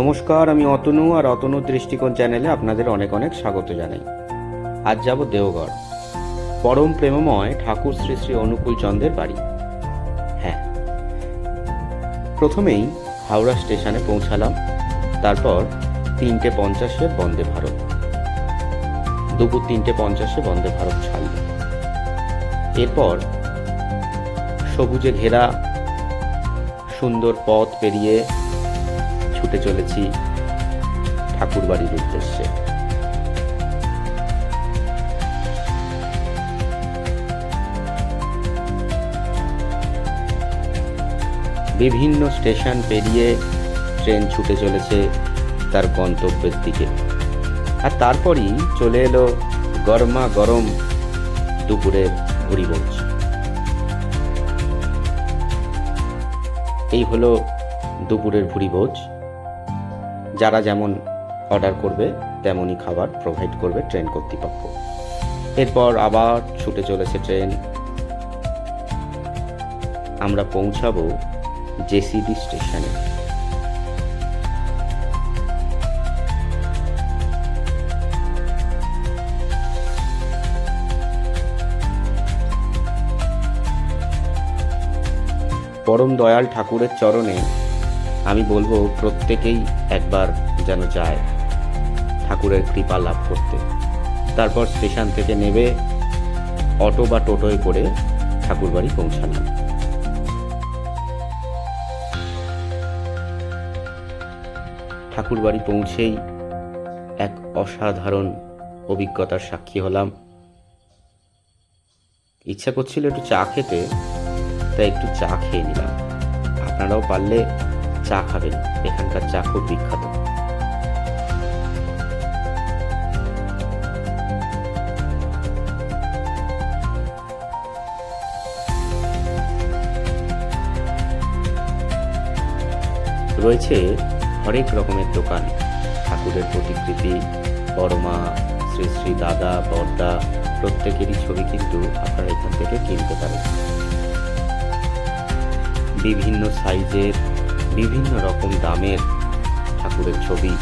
নমস্কার, আমি অতনু আর অতনু দৃষ্টিকোণ চ্যানেলে আপনাদের অনেক অনেক স্বাগত জানাই। আজ যাব দেওগড় পরম প্রেমময় ঠাকুর শ্রী শ্রী অনুকূল চন্দ্রের বাড়ি। হ্যাঁ। প্রথমেই হাওড়া স্টেশনে পৌঁছালাম, তারপর তিনটে পঞ্চাশে বন্দে ভারত। দুপুর তিনটে পঞ্চাশে বন্দে ভারত ছাড়ল। এরপর সবুজে ঘেরা, সুন্দর পথ পেরিয়ে ছুটে চলেছি ঠাকুরবাড়ির উদ্দেশ্যে। বিভিন্ন স্টেশন পেরিয়ে ট্রেন ছুটে চলেছে তার গন্তব্যের দিকে। আর তারপরই চলে এলো গরমা গরম দুপুরের ভুরিভোজ এই হলো দুপুরের ভুরিভোজ। যারা যেমন অর্ডার করবে, তেমনই খাবার প্রোভাইড করবে ট্রেন কর্তৃপক্ষ। এরপর আবার ছুটে চলেছে ট্রেন আমরা পৌঁছাবো জেসিবি স্টেশনে। পরম দয়াল ঠাকুরের চরণে আমি বলব প্রত্যেকেই একবার যেন যায় ঠাকুরের কৃপা লাভ করতে। তারপর স্টেশন থেকে নেবে অটো বা টোটোয় করে ঠাকুরবাড়ি পৌঁছালাম। ঠাকুরবাড়ি পৌঁছেই এক অসাধারণ অভিজ্ঞতার সাক্ষী হলাম। ইচ্ছা করছিল একটু চা খেতে, তাই একটু চা খেয়ে নিলাম। আপনারাও পারলে চা খাবেন। এখানকার চা খুব বিখ্যাত। রয়েছে হরেক রকমের দোকান। ঠাকুরের প্রতিকৃতি, বড়মা, শ্রী শ্রী দাদা, বড়দা, প্রত্যেকেরই ছবি কিন্তু আপনারা এখান থেকে কিনতে পারেন। বিভিন্ন সাইজের বিভিন্ন রকম দামের ঠাকুরের ছবি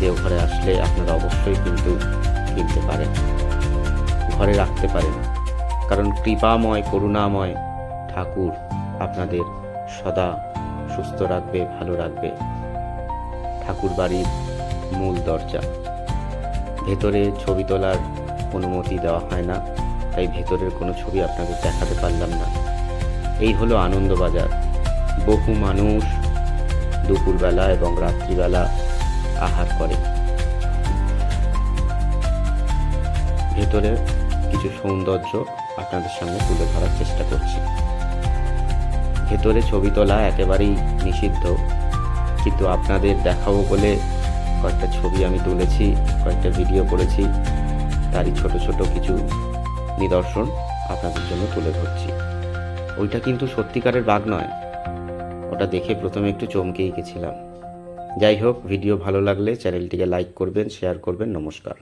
দেওঘরে আসলে আপনারা অবশ্যই কিন্তু কিনতে পারেন, ঘরে রাখতে পারেন। কারণ কৃপাময়, করুণাময় ঠাকুর আপনাদের সদা সুস্থ রাখবে, ভালো রাখবে। ঠাকুর বাড়ির মূল দরজা। ভেতরে ছবি তোলার অনুমতি দেওয়া হয় না, তাই ভেতরের কোনো ছবি আপনাকে দেখাতে পারলাম না। এই হলো আনন্দবাজার। বহু মানুষ দুপুরবেলা এবং রাত্রিবেলা আহার করে। ভেতরে কিছু সৌন্দর্য আপনাদের সামনে তুলে ধরার চেষ্টা করছি। ভেতরে ছবি তোলা একেবারেই নিষিদ্ধ, কিন্তু আপনাদের দেখাবো বলে কয়েকটা ছবি আমি তুলেছি, কয়েকটা ভিডিও করেছি, তারই ছোট ছোট কিছু নিদর্শন আপনাদের জন্য তুলে ধরছি। ওইটা কিন্তু সত্যিকারের বাঘ নয়। ওটা দেখে প্রথমে একটু চমকেই গেছিলাম। যাই হোক, ভিডিও ভালো লাগলে চ্যানেলটিকে লাইক করবেন শেয়ার করবেন, নমস্কার।